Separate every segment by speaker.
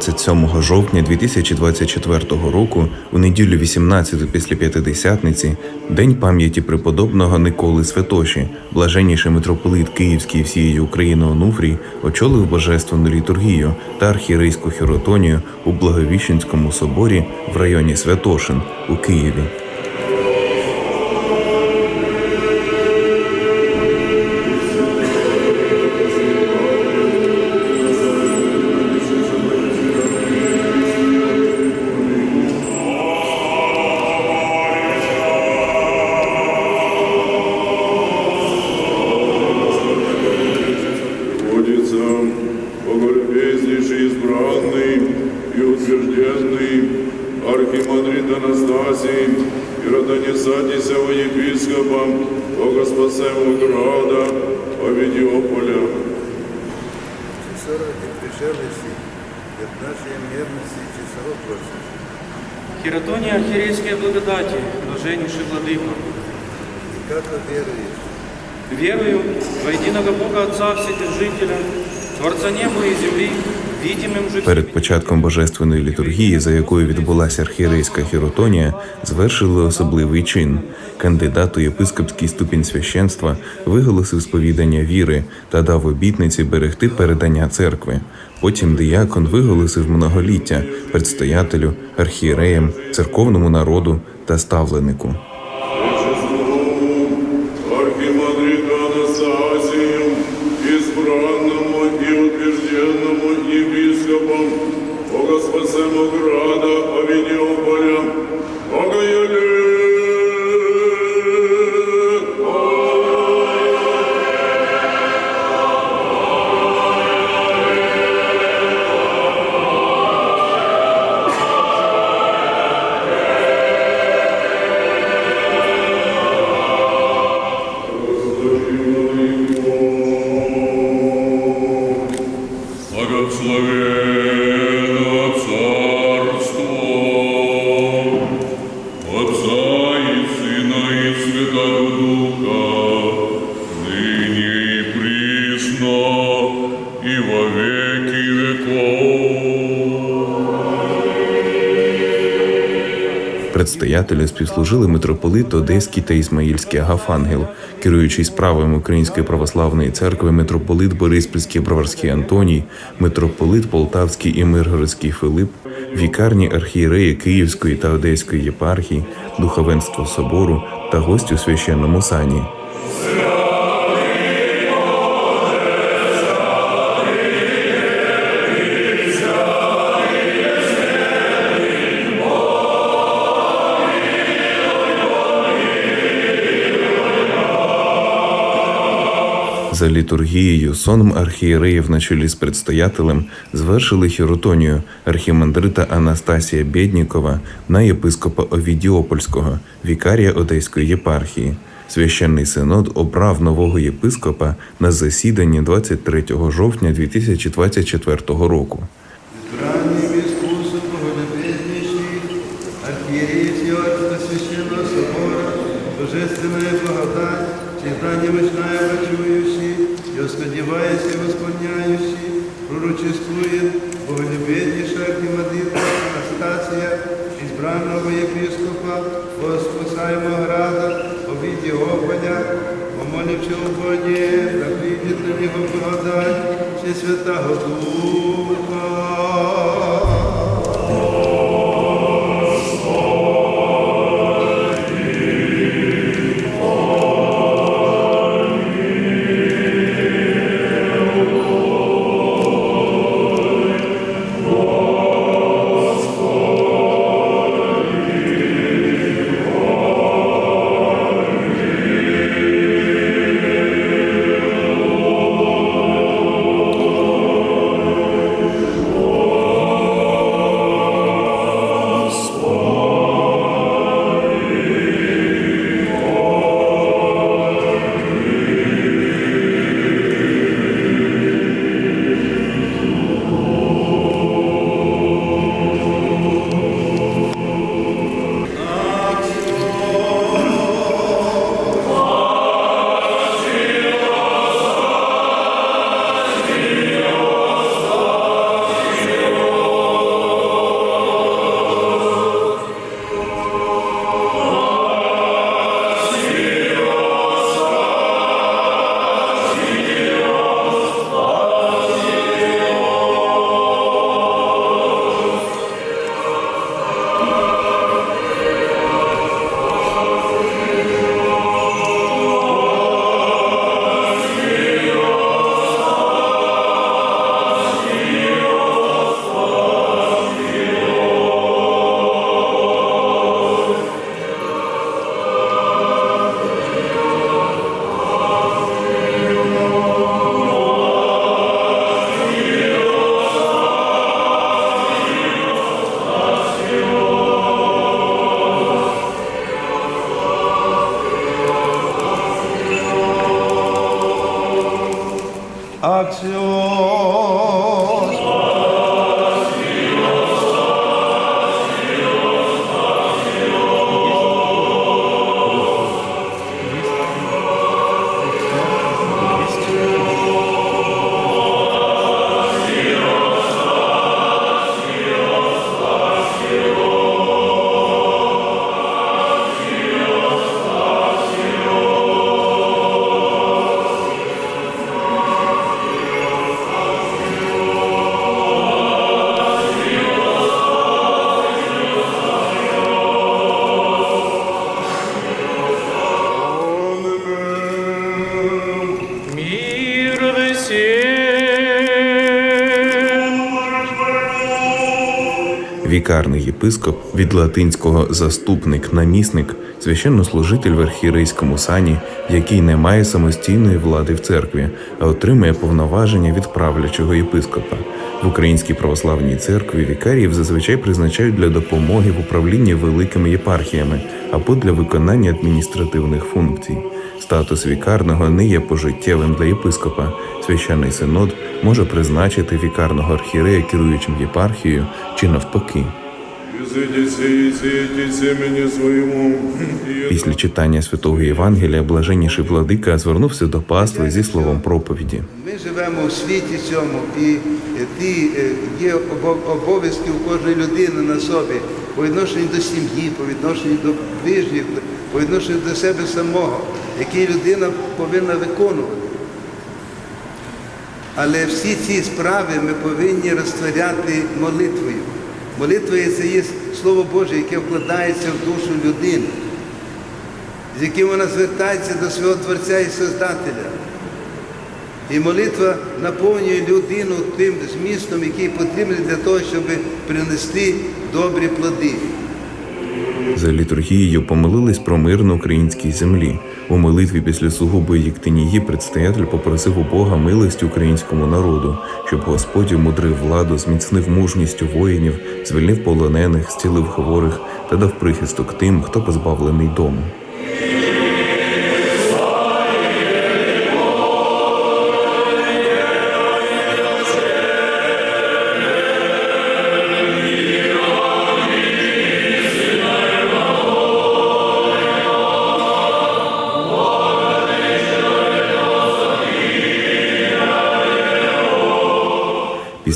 Speaker 1: 27 жовтня 2024 року, у неділю 18 після П'ятидесятниці, день пам'яті преподобного Николи Святоші, блаженніший митрополит Київський всієї України Онуфрій очолив божественну літургію та архірейську хіротонію у Благовіщенському соборі в районі Святошин у Києві.
Speaker 2: избранный и утвержденный архимандрит Анастасий, и родонесатися во епископом Богоспасемого града Овидиополя.
Speaker 3: Чи сороки пришелиці, від нашої мирності, чи сорок просить.
Speaker 4: Хиротония архиерейской благодати, блаженнейший владыка,
Speaker 3: І як ви віруєш?
Speaker 4: верую во единого Бога Отца Вседержителя, Творца неба и земли, видимым же
Speaker 1: Перед початком божественної літургії, за якою відбулася архієрейська хіротонія, звершили особливий чин. Кандидат у єпископський ступінь священства виголосив сповідання віри та дав обітниці берегти передання церкви. Потім диякон виголосив многоліття предстоятелю, архієреям, церковному народу та ставленику.
Speaker 2: Богоспасемого града видео Богоявлен.
Speaker 1: Предстоятелю співслужили митрополит Одеський та Ісмаїльський Агафангел, керуючий справами Української православної церкви, митрополит Бориспільський Броварський Антоній, митрополит Полтавський і Миргородський Филип, вікарні архієреї Київської та Одеської єпархії, духовенство собору та гості у священному сані. За літургією соном архієреїв на чолі з предстоятелем звершили хіротонію архімандрита Анастасія Бєднікова на єпископа Овідіопольського, вікарія Одеської єпархії. Священний синод обрав нового єпископа на засіданні 23 жовтня 2024 року.
Speaker 3: Божественная благодать, читання вишная почующий, и сподіваюся, восполняющий, пророчествует Боголюбезнейшая архимандрита Анастасия, избранного епископа Госпасаемого града, Овидиополя, помоливши у Боге, да прийдет на него благодать, все Святого Духа.
Speaker 1: Вікарний єпископ від латинського заступник, намісник, священнослужитель в архієрейському сані, який не має самостійної влади в церкві, а отримує повноваження від правлячого єпископа. В Українській православній церкві вікаріїв зазвичай призначають для допомоги в управлінні великими єпархіями або для виконання адміністративних функцій. Статус вікарного не є пожиттєвим для єпископа. Священний синод може призначити вікарного архієрея керуючим єпархією чи навпаки. Після читання святого Євангелія блаженніший владика звернувся до пастви зі словом проповіді.
Speaker 3: Ми живемо у світі цьому, і ті е, є обов'язки у кожної людини на собі по відношенню до сім'ї, по відношенню до ближніх, по відношенню до себе самого, які людина повинна виконувати. Але всі ці справи ми повинні розтворяти молитвою. Молитвою це є Слово Боже, яке вкладається в душу людини, з яким вона звертається до свого Творця і Создателя. І молитва наповнює людину тим змістом, який потрібен для того, щоб принести добрі плоди.
Speaker 1: За літургією помилились про мир на українській землі. У молитві після сугубої єктинії предстоятель попросив у Бога милості українському народу, щоб Господь умудрив владу, зміцнив мужністю воїнів, звільнив полонених, зцілив хворих та дав прихисток тим, хто позбавлений дому.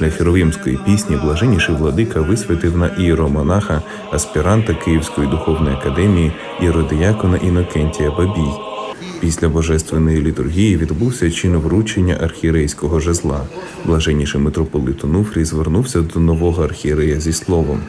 Speaker 1: Після херовімської пісні блаженніший владика висвятив на іеромонаха аспіранта Київської духовної академії іродіякона Інокентія Бабій. Після божественної літургії відбувся чин вручення архієрейського жезла. Блаженніший митрополит Онуфрій звернувся до нового архієрея зі словом.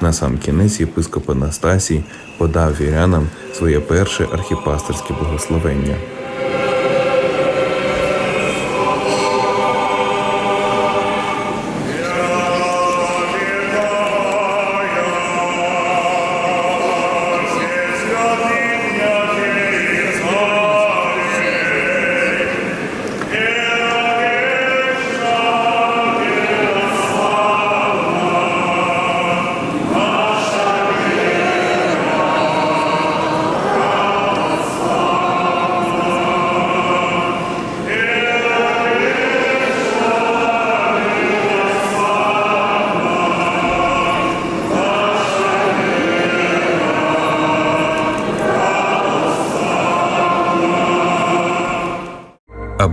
Speaker 1: На сам кінець єпископ Анастасій подав вірянам своє перше архіпастерське благословення.